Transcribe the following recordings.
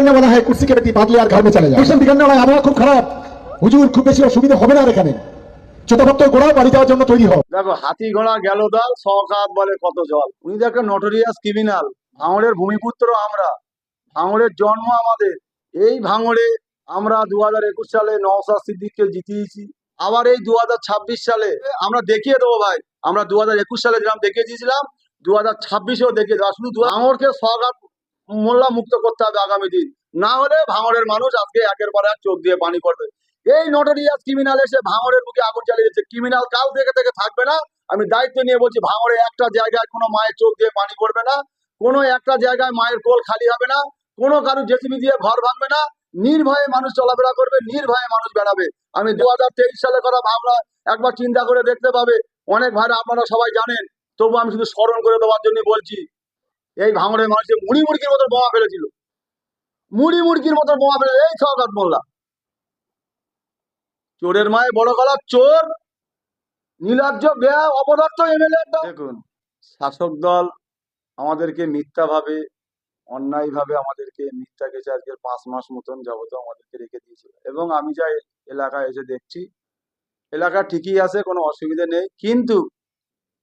দিখান্না বলা হয় কুর্সিকে কেটে বাদলে আর ঘরে চলে যায়। কুর্সি দিখান্না বলা আবহাওয়া খুব খারাপ। হুজুর খুব বেশি অসুবিধা হবে না আর এখানে। বাড়ি যাওয়ার জন্য তৈরি দেখো হাতি ঘোড়া গেল দল সকাত বলে কত জল। উনি নটোরিয়াস ক্রিমিনাল ভাঙড়ের ভূমিপুত্র আমরা। ভাঙড়ের জন্ম আমাদের। এই ভাঙড়ে আমরা দু হাজার একুশ সালে নশ সিদ্দিক কে জিতিয়েছি। আবার এই দু হাজার ছাব্বিশ সালে আমরা দেখিয়ে দেবো ভাই। আমরা দু হাজার একুশ সালে যেরকম দেখিয়ে দিয়েছিলাম দু হাজার ছাব্বিশেও দেখিয়ে দেবো। শুধু ভাঙড়কে সরকার মোল্লা মুক্ত করতে হবে আগামী দিন। না হলে ভাঙড়ের মানুষ আজকে একের পর এক চোখ দিয়ে পানি পড়বে। এই নটোরিয়াস ক্রিমিনাল এসে ভাঙড়ের বুকে আগুন চালিয়েছে ক্রিমিনাল কাল থেকে থেকে থাকবে না। আমি দায়িত্ব নিয়ে বলছি, ভাঙড়ে একটা জায়গায় কোনো মায়ের চোখ দিয়ে পানি পড়বে না। কোনো একটা জায়গায় মায়ের কোল খালি হবে না। কোনো কারও জেসিবি দিয়ে ঘর ভাঙবে না। নির্ভয়ে মানুষ চলাফেরা করবে, নির্ভয়ে মানুষ বেড়াবে। আমি দু হাজার তেইশ সালে কথা ভাবনা একবার চিন্তা করে দেখতে পাবে। অনেক ভাইরা আপনারা সবাই জানেন, তবু আমি শুধু স্মরণ করে দেওয়ার জন্য বলছি এই ভাঙড়ের মানুষের মুড়ি মুড়কির মতো বোমা ফেলেছিল। মুড়ি মুড়কির মতো বোমা ফেলে এই সরকার মোল্লা চোরের মায়ে বড় গলা চোর নীলাজ্জ ব্যয় অপদার্থ এমএলএ দেখুন, শাসক দল আমাদেরকে মিথ্যাভাবে, অন্যায়ভাবে আমাদেরকে মিথ্যা কেসে আজকে পাঁচ মাস মতন যাবত আমাদেরকে রেখে দিয়েছিল। এবং আমি যা এ- এলাকায় এসে দেখছি, এলাকা ঠিকই আছে, কোনো অসুবিধা নেই। কিন্তু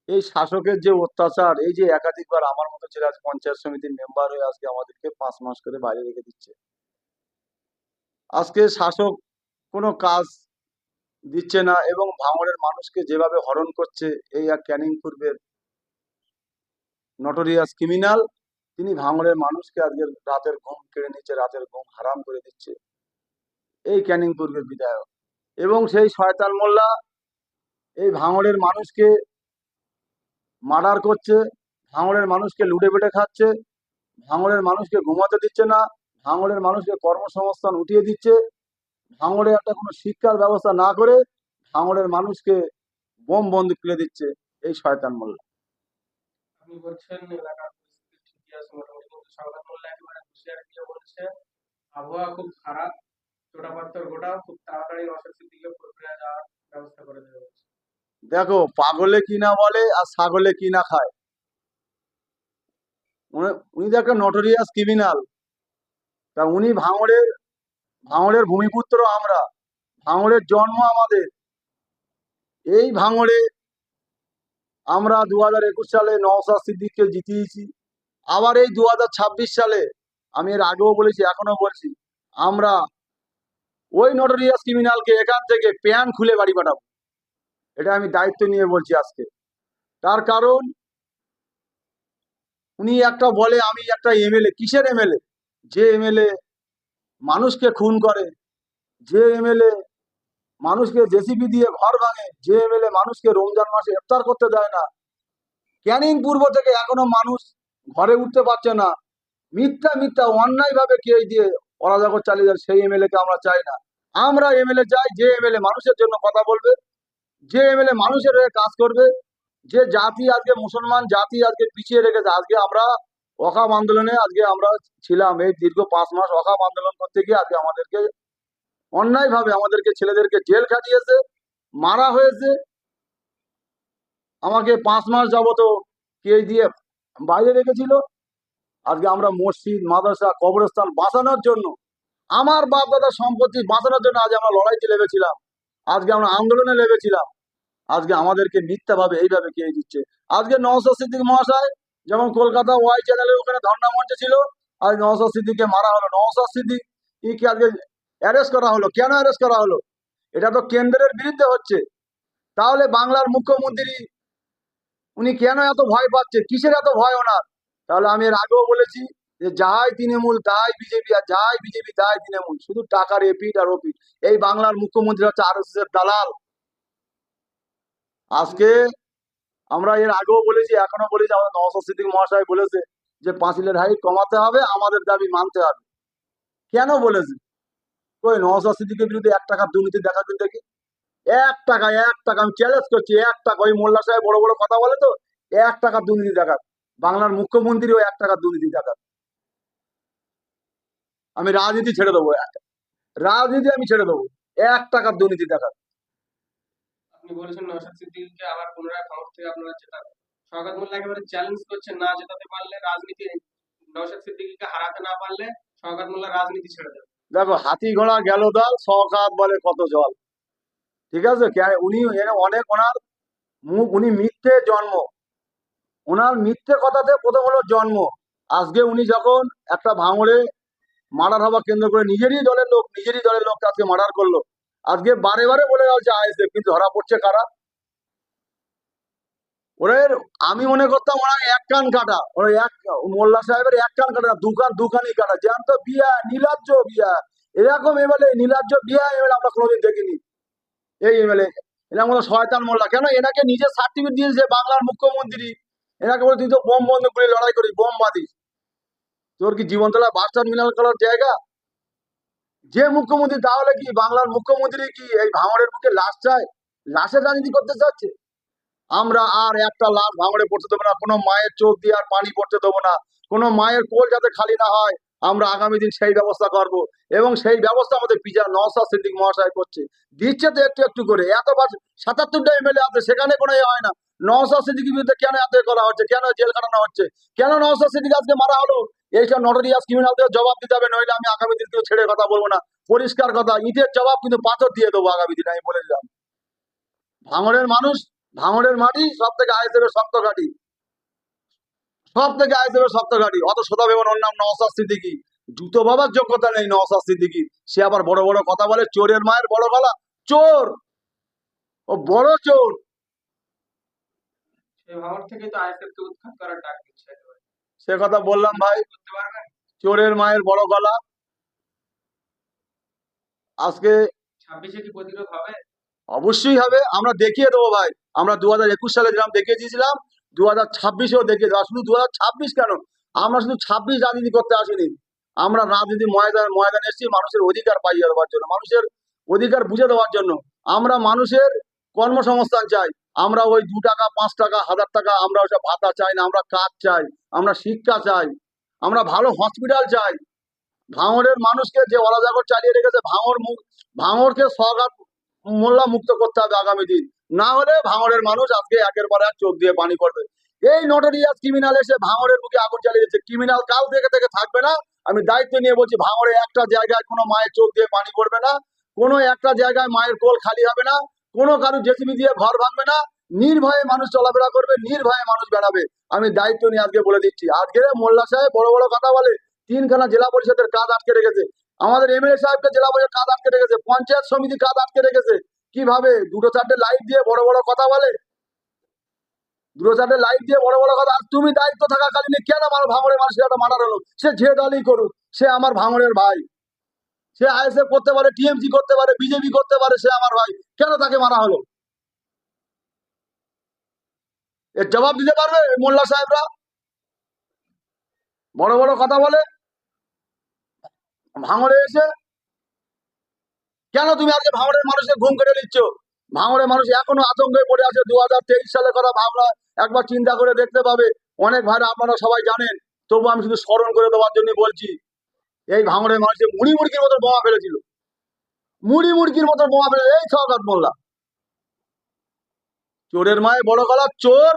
এই শাসকের যে অত্যাচার, এই যে একাধিকবার আমার মতো ছেলে আজ পঞ্চায়েত সমিতির মেম্বার হয়ে আজকে আমাদেরকে পাঁচ মাস করে বাইরে রেখে দিচ্ছে। আজকে শাসক কোনো কাজ দিচ্ছে না এবং ভাঙড়ের মানুষকে যেভাবে হরণ করছে, এই এক ক্যানিং পূর্বের নটোরিয়াস ক্রিমিনাল তিনি ভাঙড়ের মানুষকে আজকে রাতের ঘুম কেড়ে নিচ্ছে, রাতের ঘুম হারাম করে দিচ্ছে। এই ক্যানিং পূর্বের বিধায়ক। এবং সেই শয়তান মোল্লা, এই ভাঙড়ের মানুষকে মার্ডার করছে ভাঙড়ের মানুষকে লুটে বেটে খাচ্ছে ভাঙড়ের মানুষকে ঘুমাতে দিচ্ছে না ভাঙড়ের মানুষকে কর্মসংস্থান উঠিয়ে দিচ্ছে ভাঙড়ে একটা কোনো শিক্ষার ব্যবস্থা না করে ভাঙড়ের মানুষকে বোম বন্দুক তুলে দিচ্ছে এই শয়তান মোল্লা আবহাওয়া খুব খারাপ ছোটা পাত্তর গোটা খুব তাড়াতাড়ি অস্বস্তির দিকে প্রক্রিয়া যাওয়ার ব্যবস্থা করে দেবে বলছে। দেখো, পাগলে কি না বলে আর ছাগলে কি না খায়? উনি তো একটা নটোরিয়াস ক্রিমিনাল তা উনি ভাঙড়ের ভাঙড়ের ভূমিপুত্র আমরা। ভাঙড়ের জন্ম আমাদের। এই ভাঙড়ে আমরা দু হাজার একুশ সালে নওসাদ সিদ্দিককে জিতিয়েছি। আবার এই দু হাজার ছাব্বিশ সালে, আমি এর আগেও বলেছি এখনও বলছি, আমরা ওই নটোরিয়াস ক্রিমিনালকে এখান থেকে প্যান খুলে বাড়ি পাঠাবো। এটা আমি দায়িত্ব নিয়ে বলছি আজকে। তার কারণ, উনি একটা বলে, আমি একটা এমএলএ কিসের এমএলএ যে এমএলএ মানুষকে খুন করে, যে এমএলএ মানুষকে জেসিবি দিয়ে ঘর ভাঙে, যে এমএলএ মানুষকে রমজান মাসে ইফতার করতে দেয় না। ক্যানিং পূর্ব থেকে এখনও মানুষ ঘরে উঠতে পারছে না। মিথ্যা মিথ্যা অন্যায় ভাবে কে দিয়ে অরাজকর চালিয়ে যায় সেই এমএলএ কে আমরা চাই না। আমরা এমএলএ চাই, যে এমএলএ মানুষের জন্য কথা বলবে যে এমএলএ মানুষের হয়ে কাজ করবে, যে জাতি আজকে মুসলমান, জাতি আজকে পিছিয়ে রেখেছে, আজকে আমরা অকাম আন্দোলনে আজকে আমরা ছিলাম। এই দীর্ঘ পাঁচ মাস অকাম আন্দোলন করতে গিয়ে আজকে আমাদেরকে অন্যায় ভাবে আমাদেরকে ছেলেদেরকে জেল খাটিয়েছে, মারা হয়েছে। আমাকে পাঁচ মাস যাবত কে দিয়ে বাইরে রেখেছিল। আজকে আমরা মসজিদ, মাদ্রাসা, কবরস্থান বাঁচানোর জন্য, আমার বাপ দাদার সম্পত্তি বাঁচানোর জন্য আজ আমরা লড়াইতে লেগেছিলাম আজকে আমরা আন্দোলনে লেগেছিলাম। আজকে আমাদেরকে মিথ্যাভাবে এইভাবে কে দিচ্ছে। আজকে নওসাদ সিদ্দিক মহাশয় যেমন কলকাতা ওয়াই চ্যানেলের ওখানে ধর্ণা মঞ্চে ছিল আজ নওসাদ সিদ্দিককে মারা হলো। নওসাদ সিদ্দিক কি আজকে অ্যারেস্ট করা হলো? কেন অ্যারেস্ট করা হলো? এটা তো কেন্দ্রের বিরুদ্ধে হচ্ছে। তাহলে বাংলার মুখ্যমন্ত্রী, উনি কেন এত ভয় পাচ্ছে? কিসের এত ভয় ওনার? তাহলে আমি এর আগেও বলেছি যে যাই তৃণমূল তাই বিজেপি আর যাই বিজেপি তাই তৃণমূল, শুধু টাকার এপিট আর ওপিট এই বাংলার মুখ্যমন্ত্রী হচ্ছে আর এর দালাল। আজকে আমরা এর আগেও বলেছি, এখনও বলেছি, আমাদের নওসাদ সিদ্দিক মহাশয় বলেছে যে পাঁচিলের হাইট কমাতে হবে, আমাদের দাবি মানতে হবে। কেন বলেছে? কই নওসাদ সিদ্দিকের বিরুদ্ধে এক টাকার দুর্নীতি দেখা দেখাবেন দেখি। এক টাকা এক টাকা, আমি চ্যালেঞ্জ করছি, এক টাকা। ওই মোল্লা সাহেব বড় বড় কথা বলে তো, এক টাকার দুর্নীতি দেখাত বাংলার মুখ্যমন্ত্রীও এক টাকার দুর্নীতি দেখাত আমি রাজনীতি ছেড়ে দেবো রাজনীতি আমি ছেড়ে দেবো। এক টাকার দুর্নীতি দেখাত আপনি বলেছেন নওশাদ সিদ্দিকীকে আবার পুনরায় ভাঙড় থেকে আপনারা জেতাবেন শওকত মোল্লা একেবারে চ্যালেঞ্জ না জেতাতে পারলে রাজনীতি নওশাদ সিদ্দিকীকে হারাতে না পারলে মোল্লা রাজনীতি ছেড়ে দেবে। দেখো হাতি ঘোড়া গেল দাল সকাত বলে কত জল। ঠিক আছে? উনি অনেক ওনার মুখ উনি মিথ্যে জন্ম। ওনার মিথ্যে কথাতে প্রথম হলো জন্ম। আজকে উনি যখন একটা ভাঙড়ে মার্ডার হওয়া কেন্দ্র করে নিজেরই দলের লোক, নিজেরই দলের লোক আজকে মার্ডার করল। আজকে বারে বারে বলে যাচ্ছে আইএসএফ, কিন্তু ধরা পড়ছে কারা? ওদের আমি মনে করতাম ওরা এক কান কাটা, ওরা এক, মোল্লা সাহেবের এক কান কাটা দু কান, দু কানই কাটা। জ্যান্ত বিয়া, নীলাজ্জ বিয়া। এরকম এমএলএ নীলাজ্জ বিয়া এমএলএ আমরা কোনোদিন দেখিনি। এই এমএলএ এরকম কোনো শয়তান মোল্লা। কেন এনাকে নিজের সার্টিফিকেট দিয়েছে বাংলার মুখ্যমন্ত্রী? এনাকে বলে তুই তো বোম বন্ধ করে লড়াই করিস, বোম বাঁধিস। তোর কি জীবনতলা বাস টার্মিনাল করার জায়গা? যে মুখ্যমন্ত্রী, তাহলে কি বাংলার মুখ্যমন্ত্রী কি এই ভাঙড়ের বুকে লাশ চায়? লাশের রাজনীতি করতে চাচ্ছে? আমরা আর একটা লাশ ভাঙড়ে পড়তে দেবো না, কোনো মায়ের চোখ দিয়ে আর পানি পড়তে দেবো না। কোনো মায়ের কোল যাতে খালি না হয়, আমরা আগামী দিন সেই ব্যবস্থা করব। এবং সেই ব্যবস্থা আমাদের পিজা নওসাদ সিদ্দিক মহাশয় করছে। দিচ্ছে তো একটু একটু করে। এত বার সাতাত্তরটা এমএলএ আছে, সেখানে কোনো হয় না। নওসাদ সিদ্দিকের বিরুদ্ধে কেন এত করা হচ্ছে? কেন জেল কাটানো হচ্ছে? কেন নওসাদ সিদ্দিক আজকে মারা হলো? এইসব নটরিয়াস ক্রিমিনালদের জবাব দিতে হবে, নইলে আমি আগামী দিন কেউ ছেড়ে কথা বলব না। পরিষ্কার কথা, ইটের জবাব কিন্তু পাথর দিয়ে দেবো আগামী দিন, আমি বলে দিলাম। ভাঙড়ের মানুষ, ভাঙড়ের মাটি সব থেকে আইসেবের শক্ত ঘাটি। সব থেকে আইসেবের শক্ত ঘাটি। অত সোদা ভেবন ওর নাম নওসাদ সিদ্দিকি। জুতো বাবার যোগ্যতা নেই নওসাদ সিদ্দিকি সে আবার বড় বড় কথা বলে, চোরের মায়ের বড় গলা। চোর! ও বড় চোর! ভাঙড় থেকে তো আইএসএফ কে উৎখাত করার ডাক দিচ্ছে। সে কথা বললাম ভাই চোরের মায়ের বড় গলা। আজকে অবশ্যই হবে। আমরা দেখিয়ে দেবো ভাই। আমরা দু হাজার একুশ সালে যেরকম দেখিয়ে দিয়েছিলাম দু হাজার ছাব্বিশেও দেখিয়ে দেবো। শুধু দু হাজার ছাব্বিশ কেন? আমরা শুধু ছাব্বিশ রাজনীতি করতে আসিনি। আমরা রাজনীতি ময়দান ময়দানে এসেছি মানুষের অধিকার পাইয়ে দেওয়ার জন্য মানুষের অধিকার বুঝে দেওয়ার জন্য। আমরা মানুষের কর্মসংস্থান চাই। আমরা ওই দু টাকা, পাঁচ টাকা, হাজার টাকা আমরা ওইসব ভাতা চাই না, আমরা কাজ চাই, আমরা শিক্ষা চাই, আমরা ভালো হসপিটাল চাই। ভাঙড়ের মানুষকে যে অরাজগর চালিয়ে রেখেছে, ভাঙড় মুখ ভাঙড়কে সরকার মোল্লা মুক্ত করতে হবে আগামী দিন। না হলে ভাঙড়ের মানুষ আজকে একের পর এক চোখ দিয়ে পানি পড়বে। এই নটরিয়াস ক্রিমিনাল এসে ভাঙড়ের বুকে আগুন চালিয়ে চালিয়েছে ক্রিমিনাল কাল থেকে থেকে থাকবে না। আমি দায়িত্ব নিয়ে বলছি, ভাঙড়ে একটা জায়গায় কোনো মায়ের চোখ দিয়ে পানি পড়বে না। কোনো একটা জায়গায় মায়ের কোল খালি হবে না। কোনো কারও জেসিবি দিয়ে ঘর ভাঙবে না, নির্ভয়ে মানুষ চলাফেরা করবে, নির্ভয়ে মানুষ বেড়াবে। আমি দায়িত্ব নিয়ে আজকে বলে দিচ্ছি। আজকে মোল্লা সাহেব বড় বড় কথা বলে, তিনখানা জেলা পরিষদের কাজ আটকে রেখেছে। আমাদের এমএলএ সাহেবকে জেলা পরিষদ কাজ আটকে রেখেছে, পঞ্চায়েত সমিতি কাজ আটকে রেখেছে। কীভাবে? দুটো চারটে লাইট দিয়ে বড় বড় কথা বলে। দুটো চারটে লাইট দিয়ে বড় বড় কথা। তুমি দায়িত্ব থাকা থাকাকালীন কেন আমার ভাঙড়ের মানুষের একটা মারার হলো? সে যে দলই করুক, সে আমার ভাঙড়ের ভাই। সে আইএসএফ করতে পারে, টিএমসি করতে পারে, বিজেপি করতে পারে, সে আমার ভাই। কেন তাকে মারা হলো? এর জবাব দিতে পারবে মোল্লা সাহেবরা? বড় বড় কথা বলে, ভাঙড়ে এসে, কেন তুমি আজকে ভাঙড়ের মানুষের ঘুম কেটে নিচ্ছ? ভাঙড়ের মানুষ এখনও আতঙ্কে পড়ে আছে দু হাজার তেইশ সালের কথা ভাবনা একবার চিন্তা করে দেখতে পাবে। অনেক ভাইরা আপনারা সবাই জানেন তবু আমি শুধু স্মরণ করে দেওয়ার জন্য বলছি। এই ভাঙড়ের মানুষের মুড়ি মুড়কির মতো বোমা ফেলেছিল। মুড়ি মুড়কির মতো বোমা ফেলে এই সৌগাত মোল্লা চোরের মায়ে বড় গলা চোর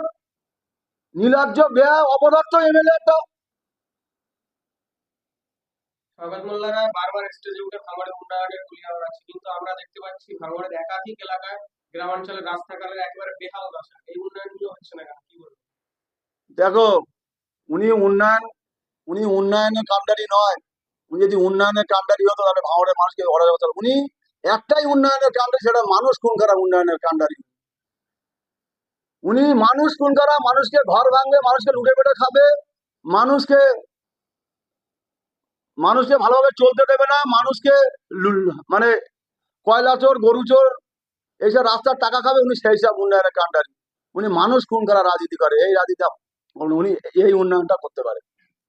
নীলাজ্জ বেয়া অপদার্থ এমএলএ একটা। মোল্লারা বারবার স্টেজে উঠে কিন্তু আমরা দেখতে পাচ্ছি ভাঙড়ের একাধিক এলাকায় গ্রামাঞ্চলের রাস্তাঘাটের একেবারে বেহাল দশা। এই উন্নয়নগুলো হচ্ছে না কি বলব? দেখো উনি উন্নয়ন উনি উন্নয়নের কামদারি নয়। উনি যদি উন্নয়নের কামদারি হতো তাহলে ভাঙড়ের মানুষকে ঘরে যাব। উনি একটাই উন্নয়নের কামদারি সেটা মানুষ কোন খারাপ উন্নয়নের কামদারি উনি মানুষ কোন খারাপ মানুষকে ঘর ভাঙবে, মানুষকে লুটে পেটে খাবে, মানুষকে মানুষকে ভালোভাবে চলতে দেবে না, মানুষকে মানে কয়লা চোর, গরু চোর, এইসব রাস্তার টাকা খাবে, উনি সেই সব উন্নয়নের কামদারি উনি মানুষ কোন খারাপ রাজনীতি করে, এই রাজনীতি উনি এই উন্নয়নটা করতে পারে।